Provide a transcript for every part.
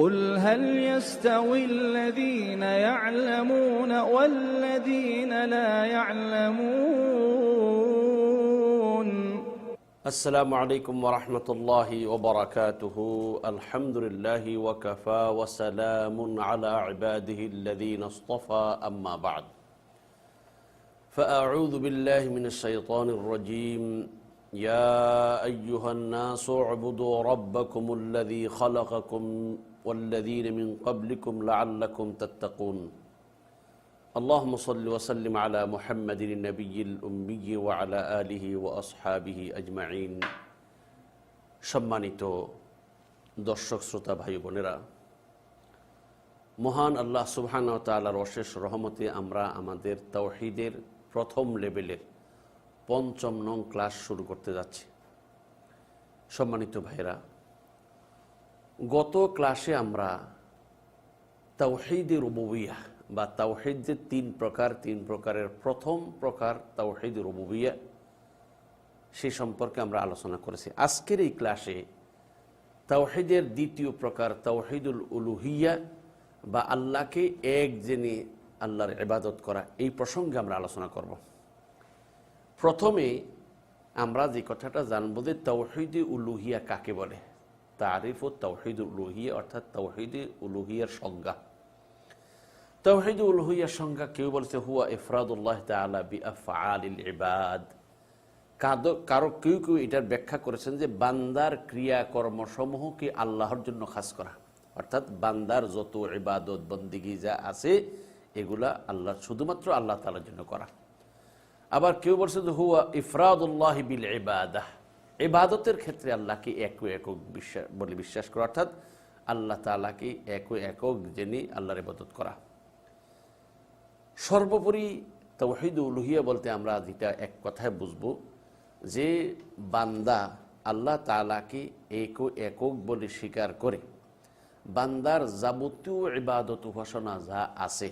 قل هل يستوي الذين يعلمون والذين لا يعلمون؟ السلام عليكم ورحمة الله وبركاته. الحمد لله وكفى وسلام على عباده الذين اصطفى. أما بعد فأعوذ بالله من الشيطان الرجيم. يا أيها الناس اعبدوا ربكم الذي خلقكم والذين من قبلكم لعلكم تتقون اللهم صل وسلم على محمد النبي الأمي وعلى آله وأصحابه أجمعين সম্মানিত দর্শক শ্রোতা ভাই বোনেরা মহান আল্লাহ সুবহান তালার অশেষ রহমতে আমরা আমাদের তৌহিদের প্রথম লেভেলের পঞ্চম নং ক্লাস শুরু করতে যাচ্ছি। সম্মানিত ভাইরা গত ক্লাসে আমরা তাওহিদের রুবুবিয়া বা তাওহিদের তিন প্রকার, তিন প্রকারের প্রথম প্রকার তাওহিদ রুবুবিয়া সে সম্পর্কে আমরা আলোচনা করেছি। আজকের এই ক্লাসে তাওহিদের দ্বিতীয় প্রকার তাওহিদুল উলুহিয়া বা আল্লাহকে এক জেনে আল্লাহর ইবাদত করা এই প্রসঙ্গে আমরা আলোচনা করব। প্রথমে আমরা যে কথাটা জানব যে তৌহিদে উলুহিয়া কাকে বলে? তারিফ ও তৌহিদ উলুহিয়া অর্থাৎ তৌহিদে উলুহিয়ার সংজ্ঞা। তৌহিদ উলুহিয়ার সংজ্ঞা কেউ বলছে, হুয়া ইফরাদুল্লাহ কারও কেউ কেউ এটার ব্যাখ্যা করেছেন যে বান্দার ক্রিয়াকর্মসমূহকে আল্লাহর জন্য খাস করা? অর্থাৎ বান্দার যত ইবাদত, বন্দিগি যা আছে, এগুলা আল্লাহ শুধুমাত্র আল্লাহ তালার জন্য করা। আবার কেউ বলছে যে হুয়া ইফরাদুল্লাহ বিল ইবাদাহ। ইবাদতের ক্ষেত্রে আল্লাহকে এক একক বিশ্বাস বলে বিশ্বাস করা, অর্থাৎ আল্লাহ তালাকে এক একক জেনে আল্লাহর ইবাদত করা। সর্বোপরি তৌহিদ উলুহিয়া বলতে আমরা যেটা এক কথায় বুঝব যে বান্দা আল্লাহ তালাকে এক একক বলে স্বীকার করে। বান্দার যাবতীয় ইবাদত উপাসনা যা আছে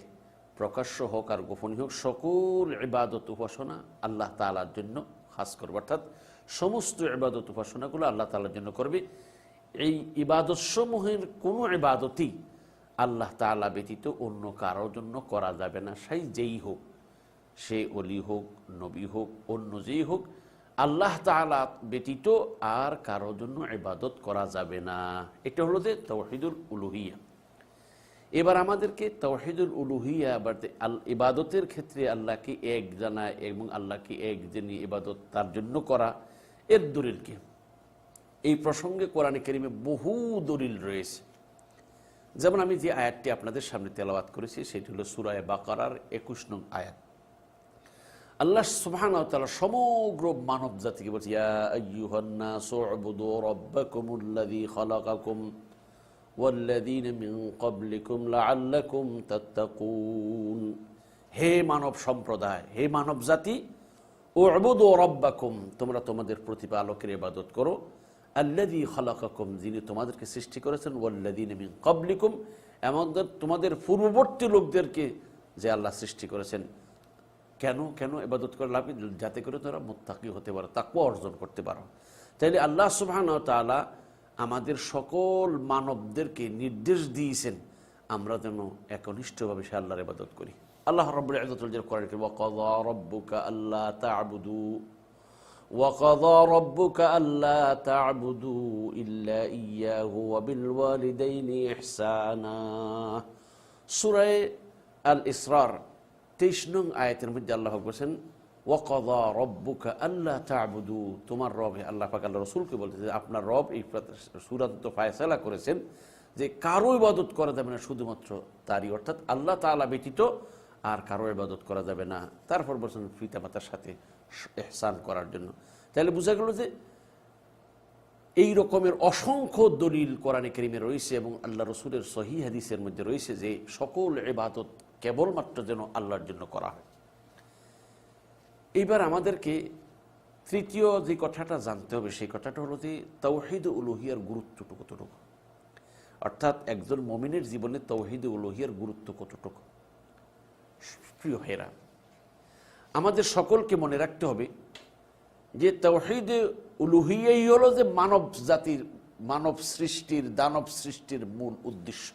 প্রকাশ্য হোক আর গোপনীয় হোক, সকল ইবাদত উপাসনা আল্লাহ তালার জন্য খাস করবে। অর্থাৎ সমস্ত ইবাদত উপাসনাগুলো আল্লাহ তালার জন্য করবে। এই ইবাদতসমূহের কোনো ইবাদতই আল্লাহ তালা ব্যতীত অন্য কারোর জন্য করা যাবে না। সেই যেই হোক, সে অলি হোক, নবী হোক, অন্য যেই হোক, আল্লাহ তালা ব্যতীত আর কারোর জন্য ইবাদত করা যাবে না। এটা হলো যে তৌহিদুল উলুহিয়া। এবার আমাদেরকে তৌহিদুল উলুহিয়া বা আল ইবাদতের ক্ষেত্রে আল্লাহকে এক জানা এবং আল্লাহকে এক জেনে ইবাদত তার জন্য করা, এর দলিল কি? এই প্রসঙ্গে কোরআনে কেরিমে বহু দলিল রয়েছে। যেমন আমি যে আয়াতটি আপনাদের সামনে তেলাওয়াত করেছি, সেটি হলো সুরায় বাকারার একুশ নং আয়াত। আল্লাহ তাআলা সমগ্র মানব জাতিকে বলছে ওয়াল্লাযীন মিন ক্বাবলিকুম লাআল্লাকুম তাত্তাকুন। হে মানব সম্প্রদায়, হে মানব জাতি, উবুদু রাব্বাকুম, তোমরা তোমাদের প্রতিপালকের ইবাদত করো। আল্লাযী খালাকাকুম, যিনি তোমাদেরকে সৃষ্টি করেছেন, ওয়াল্লাযীন মিন ক্বাবলিকুম, এমন তোমাদের পূর্ববর্তী লোকদেরকে যে আল্লাহ সৃষ্টি করেছেন। কেন কেন এবাদত করে লাভ যাতে করে তোরা মোত্তাকি হতে পারো তাকুয়া অর্জন করতে পারো। তাইলে আল্লাহ সুবহান তালা আমাদের সকল মানবদেরকে নির্দেশ দিয়েছেন, আমরা যেন একনিষ্ঠভাবে সে আল্লাহর ইবাদত করি। আল্লাহ রব্বুল ইজ্জতুল আল্লা তা'বুদু ইল্লা আল ইসরার তেইশ নং আয়াতের মধ্যে আল্লাহ বলছেন ওয়াকদা রব্বুকা আল্লাহ তাবুদু। তোমার রব আল্লাহ পাক আল্লাহ রসুলকে বলতেছে যে আপনার রব এই সুরান্ত ফায়সালা করেছেন যে কারও ইবাদত করা যাবে না শুধুমাত্র তারই, অর্থাৎ আল্লাহ তালা ব্যতীত আর কারও ইবাদত করা যাবে না। তারপর বলছেন পিতা মাতার সাথে এহসান করার জন্য। তাহলে বোঝা গেল যে এই রকমের অসংখ্য দলিল কোরআনে কেরিমে রয়েছে এবং আল্লাহ রসুলের সহি হাদিসের মধ্যে রয়েছে যে সকল ইবাদত কেবলমাত্র যেন আল্লাহর জন্য করা হয়। এইবার আমাদেরকে তৃতীয় যে কথাটা জানতে হবে, সেই কথাটা হলো যে তৌহিদ উলুহিয়ার গুরুত্বটুকু কতটুকু? অর্থাৎ একজন মমিনের জীবনে তৌহিদ উলুহিয়ার গুরুত্ব কতটুকু? প্রিয় হেরা আমাদের সকলকে মনে রাখতে হবে যে তৌহিদে উলুহিয়াই হলো যে মানব জাতির, মানব সৃষ্টির, দানব সৃষ্টির মূল উদ্দেশ্য।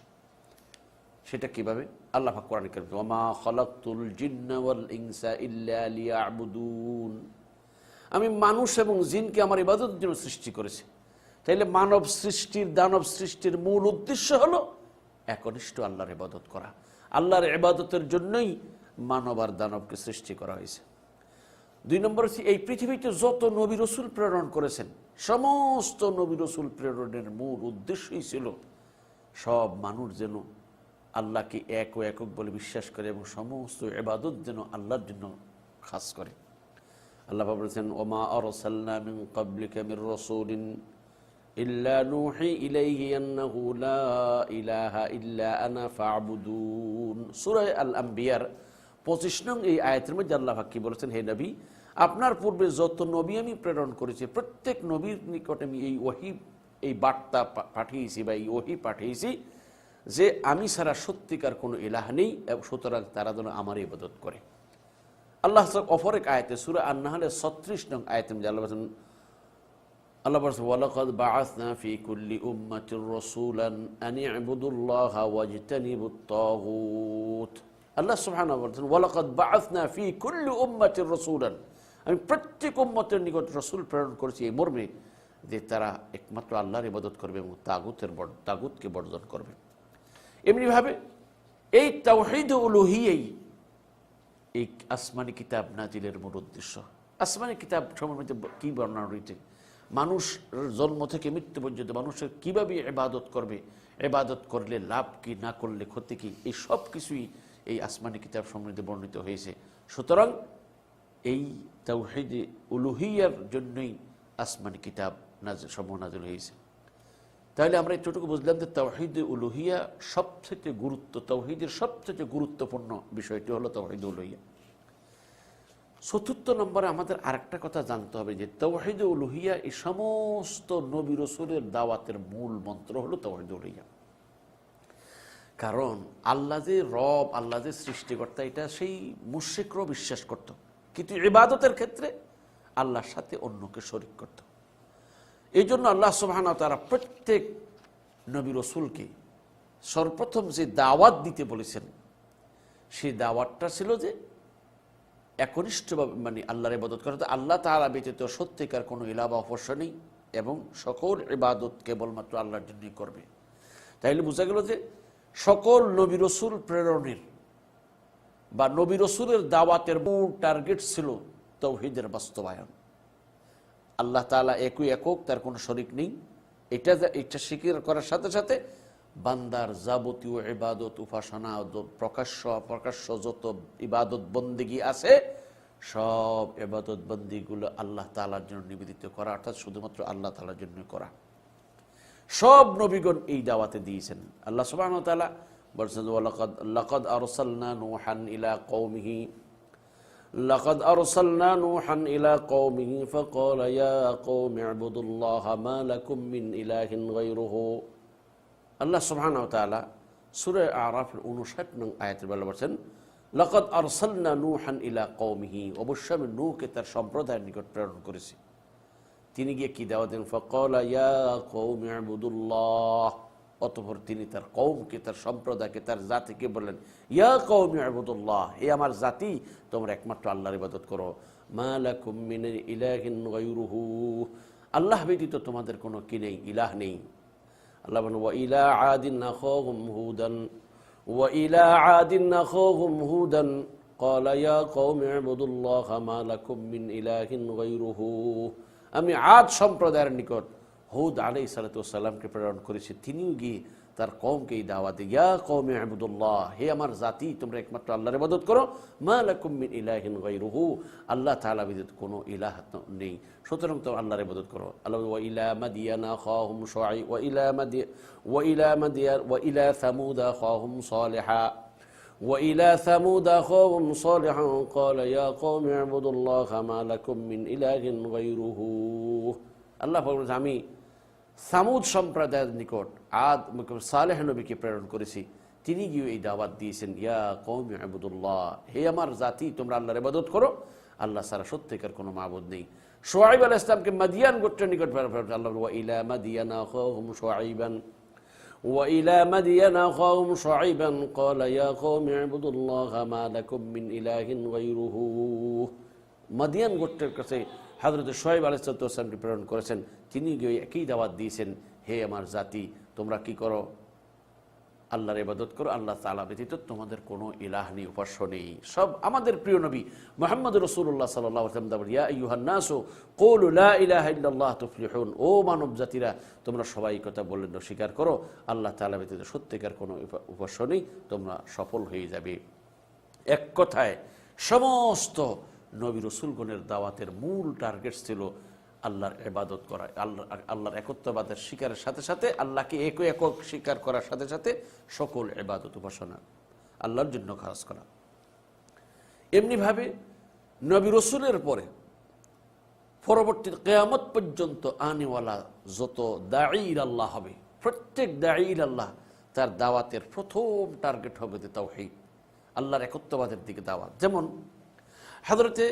সেটা কীভাবে? আল্লাহ পাক কোরআন ওমা খলাকতুল জিন্না ওয়াল ইনসা ইল্লা লিয়াবুদুন। আমি মানুষ এবং জিনকে আমার ইবাদতের জন্য সৃষ্টি করেছি। তাইলে মানব সৃষ্টির, দানব সৃষ্টির মূল উদ্দেশ্য হলো একনিষ্ঠ আল্লাহর ইবাদত করা। আল্লাহর ইবাদতের জন্যই মানব আর দানবকে সৃষ্টি করা হয়েছে। দুই নম্বর হচ্ছে, এই পৃথিবীতে যত নবী রসুল প্রেরণ করেছেন, সমস্ত নবী রসুল প্রেরণের মূল উদ্দেশ্যই ছিল সব মানুষ যেন আল্লাহকে এক ও একক বলে বিশ্বাস করে এবং সমস্ত এবাদত যেন আল্লাহর জন্য খাস করে। আল্লাহ বলেছেন, ওমা আরসালনা মিন ক্বাবলিকা মির রাসূলিন ইল্লা নূহি ইলাইহি আন্নাহু লা ইলাহা ইল্লা আনা ফা'বুদুন। সূরা আল আম্বিয়ার 25 নং এই আয়াতের মধ্যে আল্লাহ কি বলেছেন, হে নবী, আপনার পূর্বে যত নবী আমি প্রেরণ করেছি, প্রত্যেক নবীর নিকট আমি এই ওহী, এই বার্তা পাঠিয়েছি বা এই ওহী পাঠিয়েছি যে আমি ছাড়া সত্যিকার কোনো ইলাহ নেই এবং সুতরাং তারা যেন আমার ইবাদত করে। আল্লাহ অপর এক আয়াতে সূরা আন-নাহলে 36 নং আয়াতে মধ্যে আল্লাহ আল্লাহ ফি আমি প্রত্যেক উম্মতের নিকট রাসূল প্রেরণ করেছি এই মর্মে যে তারা একমাত্র আল্লাহর ইবাদত করবে এবং তাগুতের তাগুতকে বর্জন করবে। এমনিভাবে এই তাওহীদ উলুহিয়াই এই আসমানি কিতাব নাজিলের মূল উদ্দেশ্য। আসমানি কিতাব সম্বন্ধে কি বর্ণনা রয়েছে? মানুষ জন্ম থেকে মৃত্যু পর্যন্ত মানুষের কীভাবে এবাদত করবে? এবাদত করলে লাভ কি, না করলে ক্ষতি কি? এই সব কিছুই এই আসমানি কিতাব সম্বন্ধে বর্ণিত হয়েছে। সুতরাং এই তাওহিদে উলুহিয়ার জন্যই আসমানি কিতাব নাজিল সমূহ হয়েছে। তাহলে আমরা এতটুকু বুঝলাম যে তাওহিদ উলুহিয়া সবথেকে গুরুত্ব, তাওহিদের সবথেকে গুরুত্বপূর্ণ বিষয়টি হলো তাওহিদ উলুহিয়া। চতুর্থ নম্বরে আমাদের আরেকটা কথা জানতে হবে যে তৌহিদ উলুহিয়া এই সমস্ত নবী রসুলের দাওয়াতের মূল মন্ত্র হলো তৌহিদ উলুহিয়া। কারণ আল্লাহ যে রব, আল্লাহ যে সৃষ্টিকর্তা, এটা সেই মুশ্রিকরাও বিশ্বাস করত। কিন্তু ইবাদতের ক্ষেত্রে আল্লাহর সাথে অন্যকে শরিক করত। এই জন্য আল্লাহ সুবাহানা তারা প্রত্যেক নবী রসুলকে সর্বপ্রথম যে দাওয়াত দিতে বলেছেন, সেই দাওয়াতটা ছিল যে একনিষ্ঠভাবে মানে আল্লাহর ইবাদত করা। তো আল্লাহ তাআলা ব্যতীত সত্যিকার কোনো ইলাবা অবশ্য নেই এবং সকল ইবাদত কেবলমাত্র আল্লাহর জন্যই করবে। তাইলে বোঝা গেল যে সকল নবী রসুল প্রেরণের বা নবী রসুলের দাওয়াতের মূল টার্গেট ছিল তৌহিদের বাস্তবায়ন। আল্লাহ তাআলা একই একক, তার কোনো শরিক নেই। এটা এটা স্বীকার করার সাথে সাথে বান্দার যাবতীয় ইবাদত, উপাসনা প্রকাশ্য প্রকাশ্য যত ইবাদত বন্দিগি আছে, সব ইবাদত বন্দিগুলো আল্লাহ তাআলার জন্য নিবেদিত করা, অর্থাৎ শুধুমাত্র আল্লাহ তাআলার জন্য করা। সব নবীগণ এই দাওয়াতে দিয়েছেন। আল্লাহ তাআলা বলছেন ইলা কওমিহি لقد أرسلنا نوحا إلى قومه فقال يا قوم اعبدوا الله ما لكم من إله غيره আল্লাহ সুবহান তাআলা সূরা আরাফের 59 নং আয়াতের বেলা বলছেন লাকাদ আরসালনা নূহান ইলা কওমিহি অবশ্য আমি নূহকে তার সম্প্রদায়ের নিকট প্রেরণ করেছি তিনি গিয়ে কি দাওয়াত দেন ফাকালা ইয়া কওমি ইবুদুল্লাহ অতঃপর তিনি তার কৌমকে তার সম্প্রদায়কে তার জাতিকে বললেন ইয়া কৌমি আবুদুল্লাহ হে আমার জাতি তোমরা একমাত্র আল্লাহর ইবাদত করো মা লাকুম মিন ইলাহিন গায়রুহু আল্লাহ ব্যতীত তোমাদের কোনো কি নেই ইলাহ নেই আল্লাহ বলেন ওয়া ইলা আদিন আখাহুম হুদান ওয়া ইলা আদিন আখাহুম হুদান قال يا قوم اعبدوا الله ما لكم من إله غيره আমি আদ সম্প্রদায়ের নিকট হুদ আলাই সালাতামকে প্রেরণ করেছি তিনিও গিয়ে তার কমকে এই দাওয়াতে ইয়া কৌমে আহমদুল্লাহ হে আমার জাতি তোমরা একমাত্র আল্লাহর ইবাদত করো মা লাকুম মিন ইলাহিন গায়রুহু আল্লাহ তাআলা ব্যতীত কোনো ইলাহ তো- নেই সুতরাং তো আল্লাহর ইবাদত করো আল্লাহ ওয়া ইলা মাদিয়ানা খাহুম শুআই ওয়া ইলা মাদিয়া ওয়া ইলা মাদিয়া ওয়া ইলা সামুদা খাহুম সালিহা وإلى ثمود أخاهم صالحا قال يا قوم اعبدوا الله ما لكم من إله غيره আল্লাহ বলছেন আমি সামুদ সম্প্রদায়ের নিকট আদ সালেহ নবীকে প্রেরণ করেছি তিনি গিয়ে এই দাওয়াত দিয়েছেন ইয়া কৌম আবুদুল্লাহ হে আমার জাতি তোমরা আল্লাহর ইবাদত করো আল্লাহ সারা সত্যিকার কোনো মাবুদ নেই সোহাইব আল ইসলামকে মাদিয়ান গোত্রের নিকট পাঠাচ্ছেন আল্লাহ ওয়া ইলা মাদিয়ানা আখাহুম শুআইবান وإلى مدين أخاهم شعيبا قال يا قوم اعبدوا الله ما لكم من إله غيره মাদিয়ান গোত্রের কাছে হাজরত সোহেব আলাইসালামকে প্রেরণ করেছেন। তিনি গিয়ে একই দাওয়াত দিয়েছেন, হে আমার জাতি, তোমরা কি করো? আল্লাহর ইবাদত করো, আল্লাহ তালা ব্যতীত তোমাদের কোনো ইলাহ নেই, উপাস্য নেই। সব আমাদের প্রিয় নবী মোহাম্মদ রসুল্লাহ সাল্লাহ ইলাহ তুফলিহুন। ও মানব জাতিরা, তোমরা সবাই কথা বললেন স্বীকার করো। আল্লাহ তালা ব্যতীত সত্যিকার কোনো উপ- উপাস্য নেই, তোমরা সফল হয়ে যাবে। এক কথায়, সমস্ত নবী রসুলগণের দাওয়াতের মূল টার্গেট ছিল আল্লাহর এবাদত করা, আল্লাহ, আল্লাহর একত্ববাদের শিকারের সাথে সাথে আল্লাহকে এক একক স্বীকার করার সাথে সাথে সকল এবাদত উপাসনা, আল্লাহর জন্য খাস করা। এমনিভাবে নবী রসুলের পরে পরবর্তী কেয়ামত পর্যন্ত আনেওয়ালা যত দাঈর আল্লাহ হবে, প্রত্যেক দাঈর আল্লাহ তার দাওয়াতের প্রথম টার্গেট হবে তাও তাওহীদ, আল্লাহর একত্ববাদের দিকে দাওয়াত। যেমন হজরতে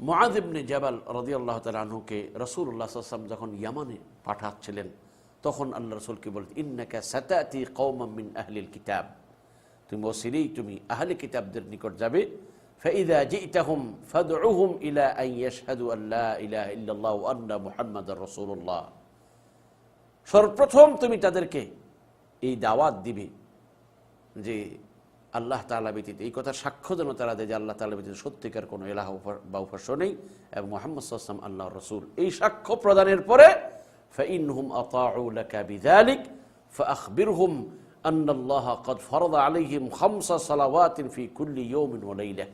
মহাদেবনে জাবাল রদি আল্লাহ তালুকে রসুল্লাহ সাল্লাম যখন ইয়ামানে পাঠাচ্ছিলেন তখন আল্লাহ রসুলকে বলতে ইন্নাকা সাতাতি কৌমিন আহলিল কিতাব তুমি ওসিলেই তুমি আহলে কিতাবদের নিকট যাবে فإذا جئتهم فادعوهم إلى أن يشهدوا أن لا إله إلا الله وأن محمد رسول الله সর্বপ্রথম তুমি তাদেরকে এই দাওয়াত দিবে যে আল্লাহ তালা ব্যতীত এই কথা সাক্ষ্য যেন তারা দেয় যে আল্লাহ তালা ব্যতীত সত্যিকার কোনো এলাহ উপার- বা উপাস্য নেই এবং মোহাম্মদ সাল্লাম আল্লাহ রসুল এই সাক্ষ্য প্রদানের পরে فإنهم أطاعوا لك بذلك فأخبرهم أن الله قد فرض عليهم خمس صلوات في كل يوم وليلة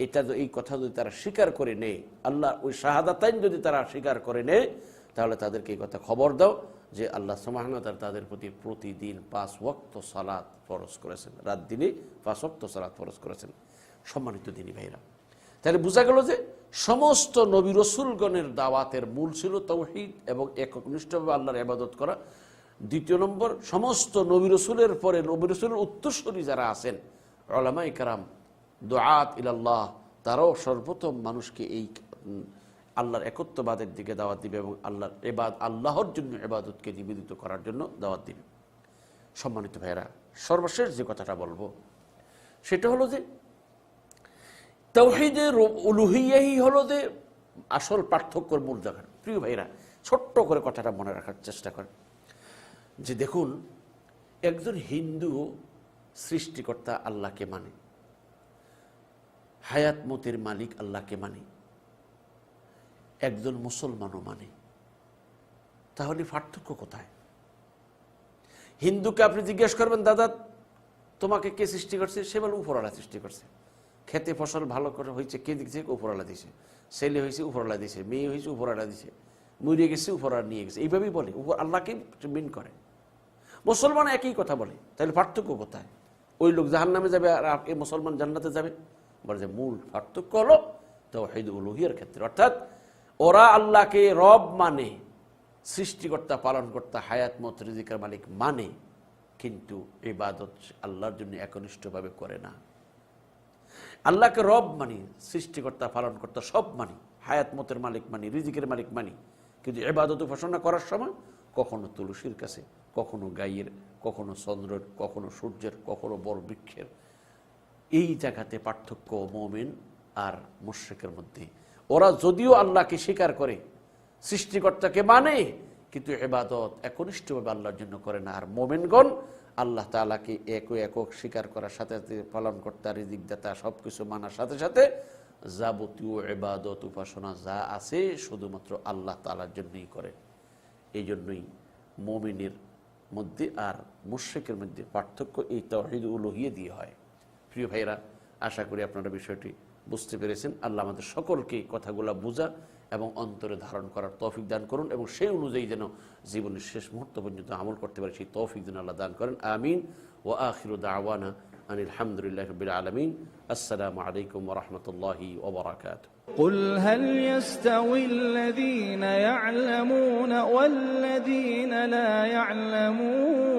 এটা তো- এই কথা যদি তারা স্বীকার করে নেয় আল্লাহ ওই শাহাদাতাইন যদি তারা স্বীকার করে নেয় তাহলে তাদেরকে এই কথা খবর দাও যে আল্লাহ সুমাহনাতার তাদের প্রতি প্রতিদিন পাঁচ ওয়াক্ত সালাত ফরজ করেছেন। রাত দিনে পাঁচ ওয়াক্ত সালাত ফরজ করেছেন। সম্মানিত দিনী ভাইরা তাহলে বোঝা গেল যে সমস্ত নবী রসুলগণের দাওয়াতের মূল ছিল তৌহিদ এবং একনিষ্ঠভাবে আল্লাহর ইবাদত করা। দ্বিতীয় নম্বর, সমস্ত নবী রসুলের পরে নবী রসুলের উত্তরস্বরী যারা আছেন ওলামাই কারাম, দোয়াত ইলাল্লাহ, তারাও সর্বপ্রথম মানুষকে এই আল্লাহর একত্ববাদের দিকে দাওয়াত দিবে এবং আল্লাহর এবাদ আল্লাহর জন্য এবাদতকে নিবেদিত করার জন্য দাওয়াত দিবে। সম্মানিত ভাইয়েরা, সর্বশেষ যে কথাটা বলব, সেটা হলো যে, তৌহিদের উলুহিয়াই হলো যে আসল পার্থক্যর মূল জায়গা। প্রিয় ভাইরা ছোট্ট করে কথাটা মনে রাখার চেষ্টা করেন। যে দেখুন, একজন হিন্দু সৃষ্টিকর্তা আল্লাহকে মানে হায়াত মতের মালিক আল্লাহকে মানে। একজন মুসলমানও মানে। তাহলে পার্থক্য কোথায়? হিন্দুকে আপনি জিজ্ঞেস করবেন, দাদা, তোমাকে কে সৃষ্টি করছে? সে বলে, উপরওয়ালা সৃষ্টি করছে। খেতে ফসল ভালো করে হয়েছে, কে দিচ্ছে উপরওয়ালা দিছে। ছেলে হয়েছে, উপরওয়ালা দিছে। মেয়ে হয়েছে, উপরওয়ালা দিছে। মরিয়ে গেছে, উপরওয়ালা নিয়ে গেছে। এইভাবেই বলে। উপর আল্লাহকে মিন করে। মুসলমান একই কথা বলে। তাহলে পার্থক্য কোথায়? ওই লোক জাহান নামে যাবে আর এই মুসলমান জান্নাতে যাবে? বলে যে, মূল পার্থক্য হলো তৌহিদ উলুহিয়ার ক্ষেত্রে। অর্থাৎ ওরা আল্লাহকে রব মানে সৃষ্টিকর্তা পালন পালনকর্তা, হায়াত, মত, রিজিকার মালিক মানে কিন্তু ইবাদত আল্লাহর জন্য একনিষ্ঠভাবে করে না। আল্লাহকে রব মানি, সৃষ্টিকর্তা পালন পালনকর্তা সব মানি, হায়াত, মতের মালিক মানি, রিজিকের মালিক মানি। কিন্তু এবাদত উপাসনা করার সময় কখনো তুলসীর কাছে, কখনো গাইয়ের, কখনো চন্দ্রের, কখনো সূর্যের, কখনো বড় বৃক্ষের এই জায়গাতে পার্থক্য মোমেন আর মুশ্রিকের মধ্যে। ওরা যদিও আল্লাহকে স্বীকার করে, সৃষ্টিকর্তাকে মানে কিন্তু এবাদত একনিষ্ঠভাবে আল্লাহর জন্য করে না। আর মোমেনগণ আল্লাহ তালাকে এক একক স্বীকার করার সাথে সাথে পালন কর্তা রিজিকদাতা সব কিছু মানার সাথে সাথে যাবতীয় এবাদত উপাসনা যা আছে শুধুমাত্র আল্লাহ তালার জন্যই করে। এই জন্যই মমিনের মধ্যে আর মুশ্রিকের মধ্যে পার্থক্য এই তহিদ উলহিয়ে দিয়ে হয়। প্রিয় ভাইরা আশা করি আপনারা বিষয়টি বুঝতে পেরেছেন আল্লাহ আমাদের সকলকে কথাগুলো বোঝা এবং অন্তরে ধারণ করার তৌফিক দান করুন এবং সেই অনুযায়ী যেন জীবনের শেষ মুহূর্ত পর্যন্ত আমল করতে পারে সেই তৌফিক যেন আল্লাহ দান করেন আমিন ও আখির দাওয়ানা আনিল হামদুলিল্লাহ রবিল আলমিন আসসালামু আলাইকুম ওরহমতুল্লাহি ওবরাকাত قل هل يستوي الذين يعلمون والذين لا يعلمون